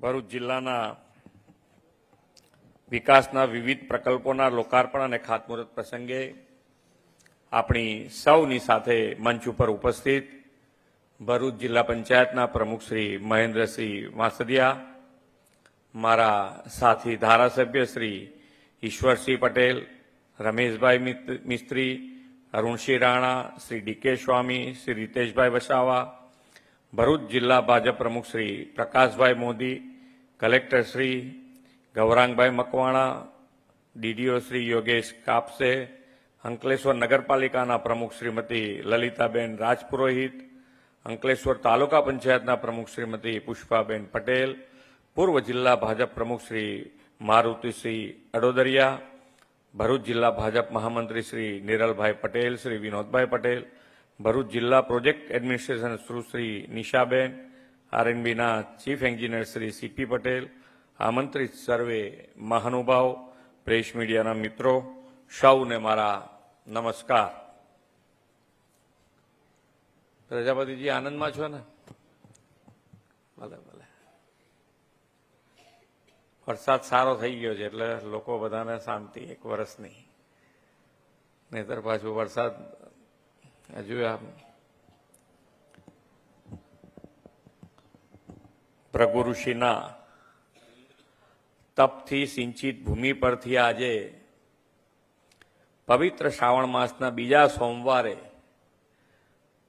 ભરૂચ જિલ્લાના વિકાસના વિવિધ પ્રકલ્પોના લોકાર્પણ અને ખાતમુહૂર્ત પ્રસંગે આપણી સૌની સાથે મંચ ઉપર ઉપસ્થિત ભરૂચ જિલ્લા પંચાયતના પ્રમુખ શ્રી મહેન્દ્રસિંહ વાંસદિયા, મારા સાથી ધારાસભ્ય શ્રી ઈશ્વરસિંહ પટેલ, રમેશભાઈ મિસ્ત્રી, અરુણસિંહ રાણા, શ્રી ડીકે સ્વામી, શ્રી રીતેશભાઈ વસાવા, ભરૂચ જિલ્લા ભાજપ પ્રમુખ શ્રી પ્રકાશભાઈ મોદી કલેક્ટર શ્રી ગૌરાંગભાઈ મકવાણા, ડીડીઓ શ્રી યોગેશ કાપસે, અંકલેશ્વર નગરપાલિકાના પ્રમુખ શ્રીમતી લલિતાબેન રાજપુરોહિત, અંકલેશ્વર તાલુકા પંચાયતના પ્રમુખ શ્રીમતી પુષ્પાબેન પટેલ, પૂર્વ જિલ્લા ભાજપ પ્રમુખ શ્રી મારુતિસિંહ અડોદરિયા, ભરૂચ જિલ્લા ભાજપ મહામંત્રી શ્રી નિરલભાઈ પટેલ, શ્રી વિનોદભાઈ પટેલ, ભરૂચ જિલ્લા project administration Shri Nishaben આરએનબીના chief engineer Shri CP Patel, આમંત્રિત સર્વે મહાનુભાવ, પ્રેસ મીડિયાના મિત્રો, સૌને મારા નમસ્કાર. પ્રજાપતિજી, આનંદમાં છો ને? ભલે ભલે. વરસાદ સારો થઈ ગયો છે, એટલે લોકો બધાને શાંતિ, એક વર્ષની નહીતર પાછું વરસાદ, હજુ આમ ભૃગુ ઋષિના તપથી સિંચિત ભૂમિ પરથી આજે પવિત્ર શ્રાવણ માસના બીજા સોમવારે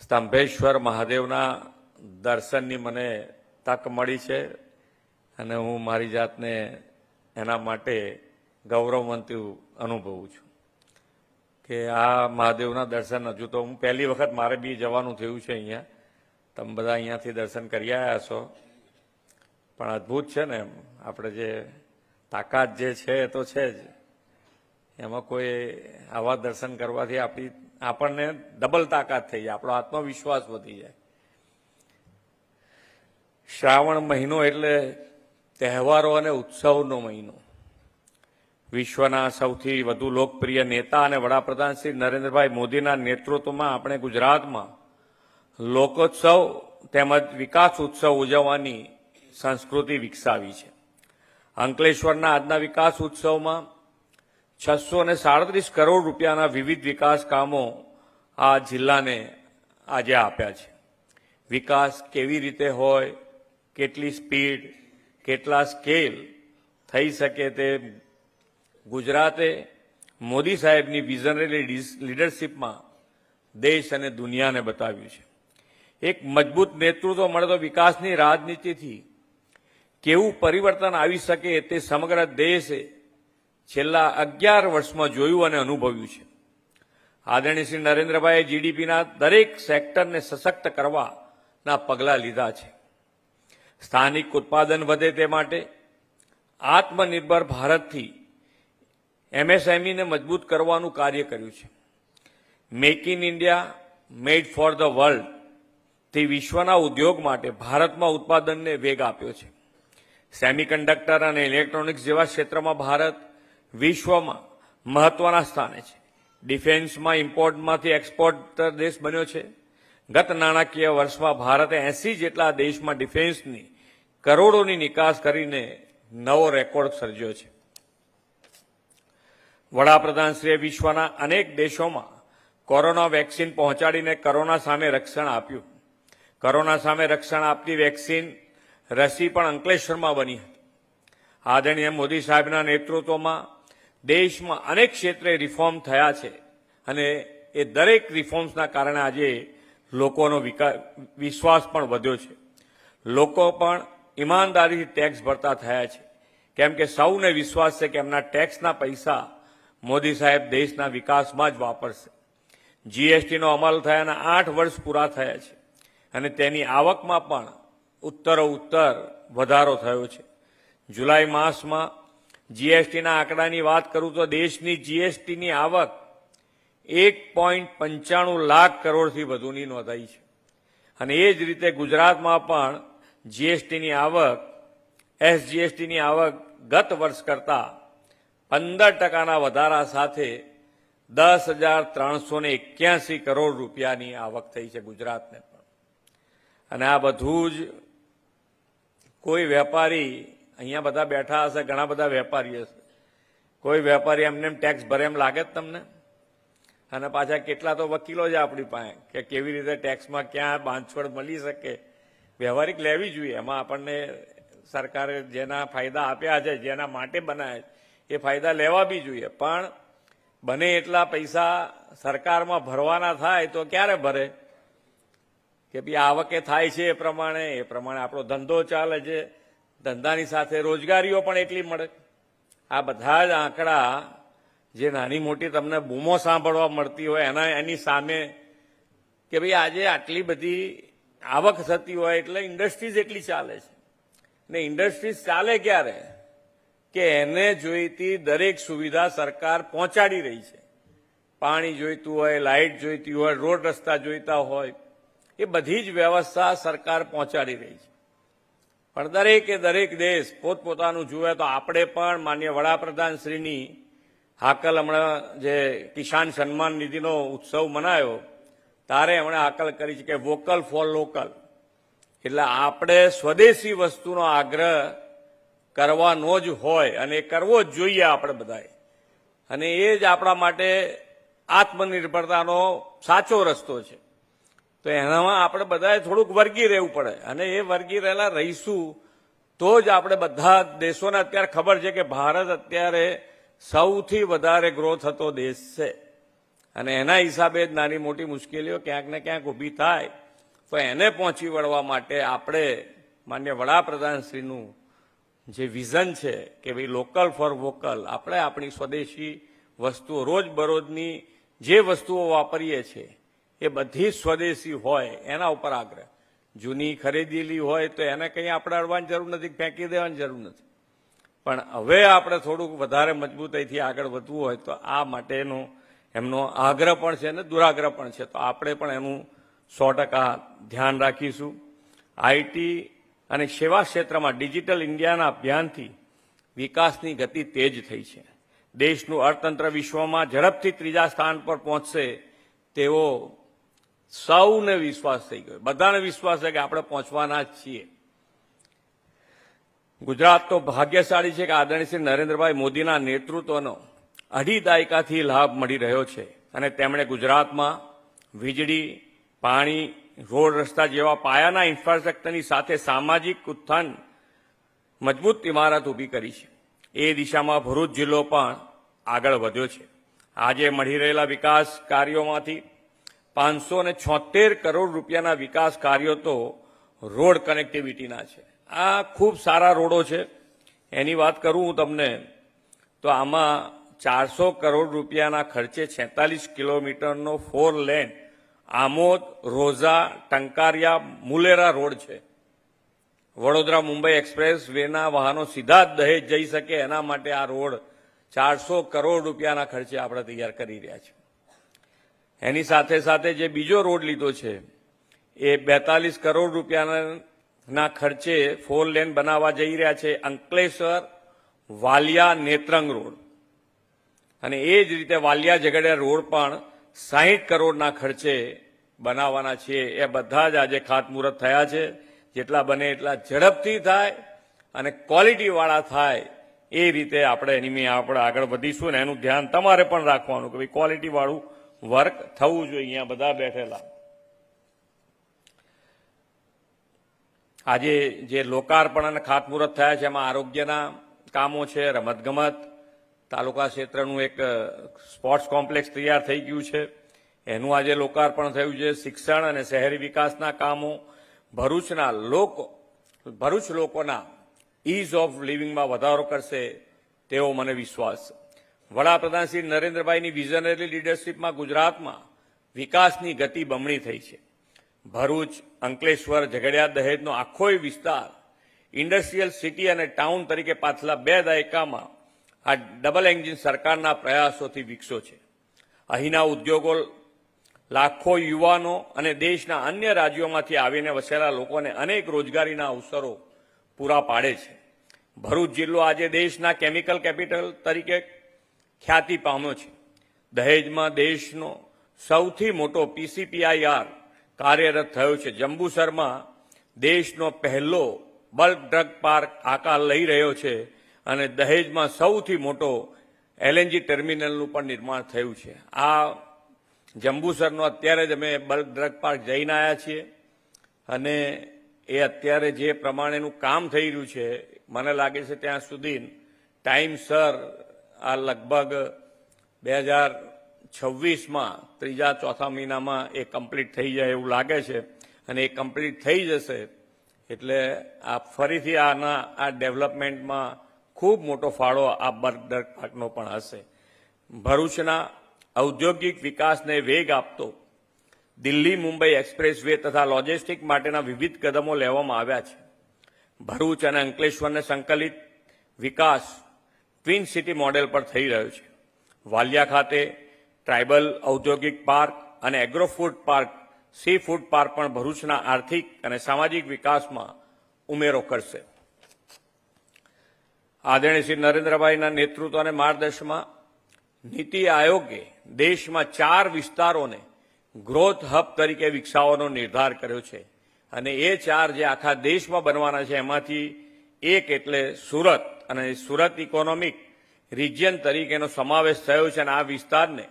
સ્તંભેશ્વર મહાદેવના દર્શનની મને તક મળી છે અને હું મારી જાતને એના માટે ગૌરવવંતું અનુભવું છું કે આ મહાદેવના દર્શન હજુ તો હું પહેલી વખત મારે બી જવાનું થયું છે અહીંયા. તમે બધા અહીંયાથી દર્શન કરી આવ્યા છો પણ અદ્ભુત છે ને એમ. આપણે જે તાકાત જે છે એ તો છે જ. એમાં કોઈ આવા દર્શન કરવાથી આપણી આપણને ડબલ તાકાત થઈ જાય. આપણો આત્મવિશ્વાસ વધી જાય. શ્રાવણ મહિનો એટલે તહેવારો અને ઉત્સવનો મહિનો. વિશ્વના સૌથી વધુ લોકપ્રિય નેતા અને વડાપ્રધાન શ્રી નરેન્દ્રભાઈ મોદીના નેતૃત્વમાં આપણે ગુજરાતમાં લોકોત્સવ તેમજ વિકાસ ઉત્સવ ઉજવવાની સંસ્કૃતિ વિકસાવી છે. અંકલેશ્વરના આજના વિકાસ ઉત્સવમાં છસો ને સાડત્રીસ કરોડ રૂપિયાના વિવિધ વિકાસ કામો આ જિલ્લાને આજે આપ્યા છે. વિકાસ કેવી રીતે હોય, કેટલી સ્પીડ, કેટલા સ્કેલ થઈ શકે તે ગુજરાતે મોદી સાહેબની વિઝનરી લીડરશીપમાં દેશ અને દુનિયાને બતાવ્યું છે. એક મજબૂત નેતૃત્વ મળે તો વિકાસની રાજનીતિથી કેવું પરિવર્તન આવી શકે તે સમગ્ર દેશે છેલ્લા અગિયાર વર્ષમાં જોયું અને અનુભવ્યું છે. આદરણીય શ્રી નરેન્દ્રભાઈએ જીડીપીના દરેક સેક્ટરને સશક્ત કરવાના પગલાં લીધા છે. સ્થાનિક ઉત્પાદન વધે તે માટે આત્મનિર્ભર ભારતથી એમએસએમઈને મજબૂત કરવાનું કાર્ય કર્યું છે. Make in India made for the world તે વિશ્વના ઉદ્યોગ માટે ભારતમાં ઉત્પાદનને વેગ આપ્યો છે. સેમિકન્ડક્ટર અને ઇલેક્ટ્રોનિક્સ જેવા ક્ષેત્રમાં ભારત વિશ્વમાં મહત્વના સ્થાને છે. ડિફેન્સમાં, ઇમ્પોર્ટમાંથી એક્સપોર્ટર દેશ બન્યો છે. ગત નાણાકીય વર્ષમાં ભારતે એસી જેટલા દેશમાં ડિફેન્સની કરોડોની નિકાસ કરીને નવો રેકોર્ડ સર્જ્યો છે. વડાપ્રધાનશ્રીએ વિશ્વના અનેક દેશોમાં કોરોના વેક્સિન પહોંચાડીને કોરોના સામે રક્ષણ આપ્યું. કોરોના સામે રક્ષણ આપતી વેક્સિન રસી પણ અંકલેશ્વરમાં બની હતી. આદરણીય મોદી સાહેબના નેતૃત્વમાં દેશમાં અનેક ક્ષેત્રે રિફોર્મ થયા છે અને એ દરેક રિફોર્મ્સના કારણે આજે લોકોનો વિશ્વાસ પણ વધ્યો છે. લોકો પણ ઈમાનદારીથી ટેક્સ ભરતા થયા છે. કેમ કે સૌને વિશ્વાસ છે કે એમના ટેક્સના પૈસા મોદી સાહેબ દેશના વિકાસમાં જ વાપરશે. જીએસટીનો અમલ થયાના આઠ વર્ષ પૂરા થયા છે અને તેની આવકમાં પણ ઉત્તરો ઉત્તર વધારો થયો છે. જુલાઈ માસમાં જીએસટીના આંકડાની વાત કરું તો દેશની જીએસટીની આવક એક પોઈન્ટ પંચાણું લાખ કરોડથી વધુની નોંધાઈ છે. અને એ જ રીતે ગુજરાતમાં પણ જીએસટીની આવક, એસજીએસટીની આવક ગત વર્ષ કરતાં પંદર ટકાના વધારા સાથે દસ હજાર ત્રણસો ને એક્યાસી કરોડ રૂપિયાની આવક થઈ છે ગુજરાતને પણ. અને આ બધું જ કોઈ વેપારી, અહીંયા બધા બેઠા હશે, ઘણા બધા વેપારી હશે. કોઈ વેપારી એમને એમ ટેક્સ ભરે એમ લાગે જ તમને? અને પાછા કેટલા તો વકીલો છે આપણી પાસે, કે કેવી રીતે ટેક્સમાં ક્યાં બાંધછોડ મળી શકે? વ્યવહારિક લેવી જોઈએ. એમાં આપણને સરકારે જેના ફાયદા આપ્યા છે, જેના માટે બનાવ્યા છે, એ ફાયદા લેવા બી જોઈએ. પણ બને એટલા પૈસા સરકારમાં ભરવાના થાય તો ક્યારે ભરે? કે ભાઈ આવકે થાય છે એ પ્રમાણે એ પ્રમાણે આપણો ધંધો ચાલે છે. ધંધાની સાથે રોજગારીઓ પણ એટલી મળે. આ બધા જ આંકડા જે નાની મોટી તમને બૂમો સાંભળવા મળતી હોય, એના, એની સામે કે ભાઈ આજે આટલી બધી આવક થતી હોય એટલે ઇન્ડસ્ટ્રીઝ એટલી ચાલે છે. ને ઇન્ડસ્ટ્રીઝ ચાલે ક્યારે? કે એને જોઈતી દરેક સુવિધા સરકાર પહોંચાડી રહી છે. પાણી જોઈતું હોય, લાઇટ જોઈતી હોય, રોડ રસ્તા જોઈતા હોય એ બધી જ વ્યવસ્થા સરકાર પહોંચાડી રહી છે. પણ દરેકે દરેક દેશ પોતપોતાનું જુએ તો આપણે પણ માન્ય વડાપ્રધાન શ્રીની હાકલ હમણાં જે કિસાન સન્માન નિધિનો ઉત્સવ મનાયો, તારે એમણે હાકલ કરી છે કે વોકલ ફોર લોકલ. એટલે આપણે સ્વદેશી વસ્તુનો આગ્રહ કરવાનો જ હોય અને કરવો જ જોઈએ આપણે બધાએ. અને એ જ આપણા માટે આત્મનિર્ભરતાનો સાચો રસ્તો છે. તો એનામાં આપણે બધાએ થોડુંક વર્ગી રહેવું પડે. અને એ વર્ગી રહેલા રહીશું તો જ આપણે બધા દેશોને અત્યારે ખબર છે કે ભારત અત્યારે સૌથી વધારે ગ્રો થતો દેશ છે. અને એના હિસાબે જ નાની મોટી મુશ્કેલીઓ ક્યાંક ને ક્યાંક ઊભી થાય. તો એને પહોંચી વળવા માટે આપણે માન્ય વડાપ્રધાનશ્રીનું જે વિઝન છે કે ભાઈ લોકલ ફોર વોકલ આપણે આપણી સ્વદેશી વસ્તુઓ રોજબરોજની જે વસ્તુઓ વાપરીએ છીએ એ બધી સ્વદેશી હોય, એના ઉપર આગ્રહ. જૂની ખરીદેલી હોય તો એને કંઈ આપણે અડવાની જરૂર નથી, ફેંકી દેવાની જરૂર નથી. પણ હવે આપણે થોડુંક વધારે મજબૂતાઈથી આગળ વધવું હોય તો આ માટેનો એમનો આગ્રહ પણ છે અને દુરાગ્રહ પણ છે. તો આપણે પણ એનું સો ટકા ધ્યાન રાખીશું. આઈટી અને સેવા ક્ષેત્રમાં ડિજિટલ ઇન્ડિયાના અભિયાનથી વિકાસની ગતિ તેજ થઈ છે. દેશનું અર્થતંત્ર વિશ્વમાં ઝડપથી ત્રીજા સ્થાન પર પહોંચશે તેવો સૌને વિશ્વાસ થઈ ગયો. બધાને વિશ્વાસ છે કે આપણે પહોંચવાના જ છીએ. ગુજરાત તો ભાગ્યશાળી છે કે આદરણીય શ્રી નરેન્દ્રભાઈ મોદીના નેતૃત્વનો અઢી દાયકાથી લાભ મળી રહ્યો છે અને તેમણે ગુજરાતમાં વીજળી, પાણી, રોડ રસ્તા જેવા પાયાના ઇન્ફ્રાસ્ટ્રક્ચરની સાથે સામાજિક ઉત્થાન મજબૂત ઇમારત ઊભી કરી છે. એ દિશામાં ભરૂચ જિલ્લો પણ આગળ વધ્યો છે. આજે મળી રહેલા વિકાસ કાર્યોમાંથી પાંચસો ને છોતેર કરોડ રૂપિયાના વિકાસ કાર્યો તો રોડ કનેક્ટિવિટીના છે. આ ખૂબ સારા રોડો છે. એની વાત કરું હું તમને, તો આમાં ચારસો કરોડ રૂપિયાના ખર્ચે છેતાલીસ કિલોમીટરનો four lane Amod, Roza, Tankariya, Mulera road છે. વડોદરા મુંબઈ એક્સપ્રેસ વેના વાહનો સીધા જ દહેજ જઈ શકે એના માટે આ રોડ ચારસો કરોડ રૂપિયાના ખર્ચે આપણે તૈયાર કરી રહ્યા છીએ. એની સાથે સાથે જે બીજો રોડ લીધો છે, એ બેતાલીસ કરોડ રૂપિયાના ખર્ચે ફોર લેન બનાવવા જઈ રહ્યા છે અંકલેશ્વર વાલિયા નેત્રંગ રોડ. અને એ જ રીતે વાલિયા ઝઘડિયા રોડ પણ સાહીઠ કરોડના ખર્ચે બનાવવાના છે. એ બધા જ આજે ખાતમુહૂર્ત થયા છે. જેટલા બને એટલા ઝડપથી થાય અને ક્વોલિટીવાળા થાય એ રીતે આપણે એની આપણે આગળ વધીશું ને એનું ધ્યાન તમારે પણ રાખવાનું કે ભાઈ ક્વોલિટીવાળું વર્ક થવું જોઈએ અહીંયા બધા બેઠેલા. આજે જે લોકાર્પણ અને ખાતમુહૂર્ત થયા છે, એમાં આરોગ્યના કામો છે, રમતગમત, તાલુકા ક્ષેત્રનું એક સ્પોર્ટ્સ કોમ્પ્લેક્સ તૈયાર થઈ ગયું છે. એનું આજે લોકાર્પણ થયું છે. શિક્ષણ અને શહેરી વિકાસના કામો, ભરૂચના લોકો, ભરૂચ લોકોના ઇઝ ઓફ લિવિંગમાં વધારો કરશે તેવો મને વિશ્વાસ છે વડાપ્રધાન શ્રી નરેન્દ્રભાઈની વિઝનરી લીડરશીપમાં ગુજરાતમાં વિકાસની ગતિ બમણી થઈ છે. ભરૂચ, અંકલેશ્વર, ઝઘડિયા દહેજનો આખોય વિસ્તાર ઇન્ડસ્ટ્રીયલ સિટી અને ટાઉન તરીકે પાછલા બે દાયકામાં આ ડબલ એન્જિન સરકારના પ્રયાસોથી વિકસો છે. અહીંના ઉદ્યોગો, લાખો યુવાનો અને દેશના અન્ય રાજ્યોમાંથી આવીને વસેલા લોકોને અનેક રોજગારીના અવસરો પૂરા પાડે છે. ભરૂચ જિલ્લો આજે દેશના કેમિકલ કેપિટલ તરીકે ખ્યાતિ પામ્યો છે. દહેજમાં દેશનો સૌથી મોટો પીસીપીઆઈઆર કાર્યરત થયો છે. જંબુસરમાં દેશનો પહેલો બલ્ક ડ્રગ પાર્ક આકાર લઈ રહ્યો છે અને દહેજમાં સૌથી મોટો એલએનજી ટર્મિનલનું પણ નિર્માણ થયું છે. આ જંબુસરનો અત્યારે જ અમે બલ્ક ડ્રગ પાર્ક જઈને આવ્યા છીએ અને એ અત્યારે જે પ્રમાણેનું કામ થઈ રહ્યું છે, મને લાગે છે ત્યાં સુધી ટાઈમસર આ લગભગ બે હજાર છવ્વીસમાં ત્રીજા ચોથા મહિનામાં એ કમ્પ્લીટ થઈ જાય એવું લાગે છે. અને એ કમ્પ્લીટ થઈ જશે એટલે આ ફરીથી આના, આ ડેવલપમેન્ટમાં ખૂબ મોટો ફાળો આ બર્ગર પાર્કનો પણ હશે. ભરૂચના ઔદ્યોગિક વિકાસને વેગ આપતો દિલ્હી, મુંબઈ એક્સપ્રેસ તથા લોજિસ્ટિક માટેના વિવિધ કદમો લેવામાં આવ્યા છે. ભરૂચ અને અંકલેશ્વરને સંકલિત વિકાસ ટ્વિન સિટી મોડેલ પર થઈ રહ્યો છે. વાલિયા ખાતે ટ્રાઇબલ ઔદ્યોગિક પાર્ક અને agro food park seafood park પણ ભરૂચના આર્થિક અને સામાજિક વિકાસમાં ઉમેરો કરશે. આદરણીય શ્રી નરેન્દ્રભાઈના નેતૃત્વ અને માર્ગદર્શનમાં નીતિ આયોગે દેશમાં ચાર વિસ્તારોને ગ્રોથ હબ તરીકે વિકસાવવાનો નિર્ધાર કર્યો છે. અને એ ચાર જે આખા દેશમાં બનવાના છે, એમાંથી એક એટલે સુરત અને સુરત ઇકોનોમિક રિજિયન તરીકેનો સમાવેશ થયો છે અને આ વિસ્તારને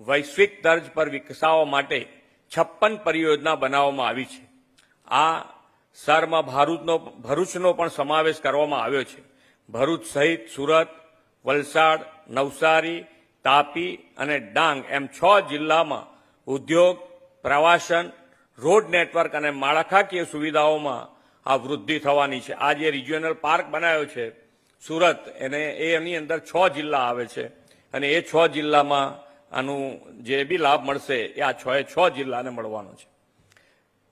વૈશ્વિક તર્જ પર વિકસાવવા માટે છપ્પન પરિયોજના બનાવવામાં આવી છે. આ સરમાં ભારતનો, ભરૂચનો પણ સમાવેશ કરવામાં આવ્યો છે. ભરૂચ સહિત સુરત, વલસાડ, નવસારી, તાપી અને ડાંગ એમ છ જિલ્લામાં ઉદ્યોગ, પ્રવાસન, રોડ નેટવર્ક અને માળખાકીય સુવિધાઓમાં આ વૃદ્ધિ થવાની છે. આ જે રિજિયોનલ પાર્ક બનાવ્યો છે, સુરત, એને એ એની અંદર છ જિલ્લા આવે છે. અને એ છ જિલ્લામાં આનું જે બી લાભ મળશે, એ આ છ એ છ જિલ્લાને મળવાનો છે.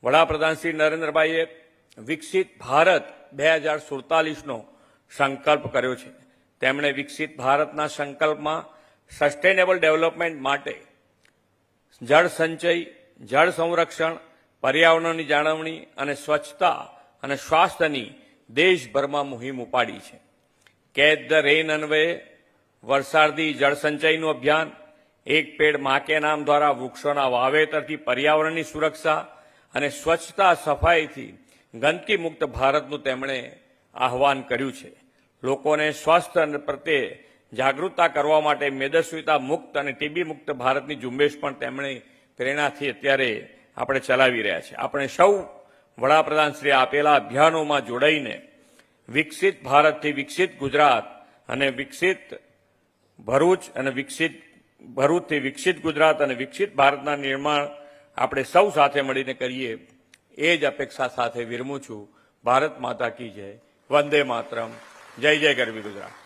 વડાપ્રધાન શ્રી નરેન્દ્રભાઈએ વિકસિત ભારત બે હજાર સુડતાલીસનો સંકલ્પ કર્યો છે. તેમણે વિકસિત ભારતના સંકલ્પમાં સસ્ટેનેબલ ડેવલપમેન્ટ માટે જળ સંચય, જળ સંરક્ષણ, પર્યાવરણની જાળવણી અને સ્વચ્છતા અને સ્વાસ્થ્યની દેશભરમાં મુહિમ ઉપાડી છે. કેચ ધ રેન અન્વયે વરસાદી જળસંચયનું અભિયાન, એક પેડ મા કે નામ દ્વારા વૃક્ષોના વાવેતરથી પર્યાવરણની સુરક્ષા અને સ્વચ્છતા સફાઈથી ગંદકી મુક્ત ભારતનું તેમણે આહવાન કર્યું છે. લોકોને સ્વાસ્થ્ય પ્રત્યે જાગૃતતા કરવા માટે મેદસ્વીતા મુક્ત અને ટીબી મુક્ત ભારતની ઝુંબેશ પણ તેમણે પ્રેરણાથી અત્યારે આપણે ચલાવી રહ્યા છે આપણે સૌ વડાપ્રધાન શ્રી આપેલા અભિયાનોમાં જોડાઈને વિકસિત ભારતથી વિકસિત ગુજરાત અને વિકસિત ભરૂચ અને વિકસિત ભરૂચથી વિકસિત ગુજરાત અને વિકસિત ભારતના નિર્માણ આપણે સૌ સાથે મળીને કરીએ, એ જ અપેક્ષા સાથે વિરમું છું. ભારત માતા કી જય. વંદે માતરમ. જય જય ગરવી ગુજરાત.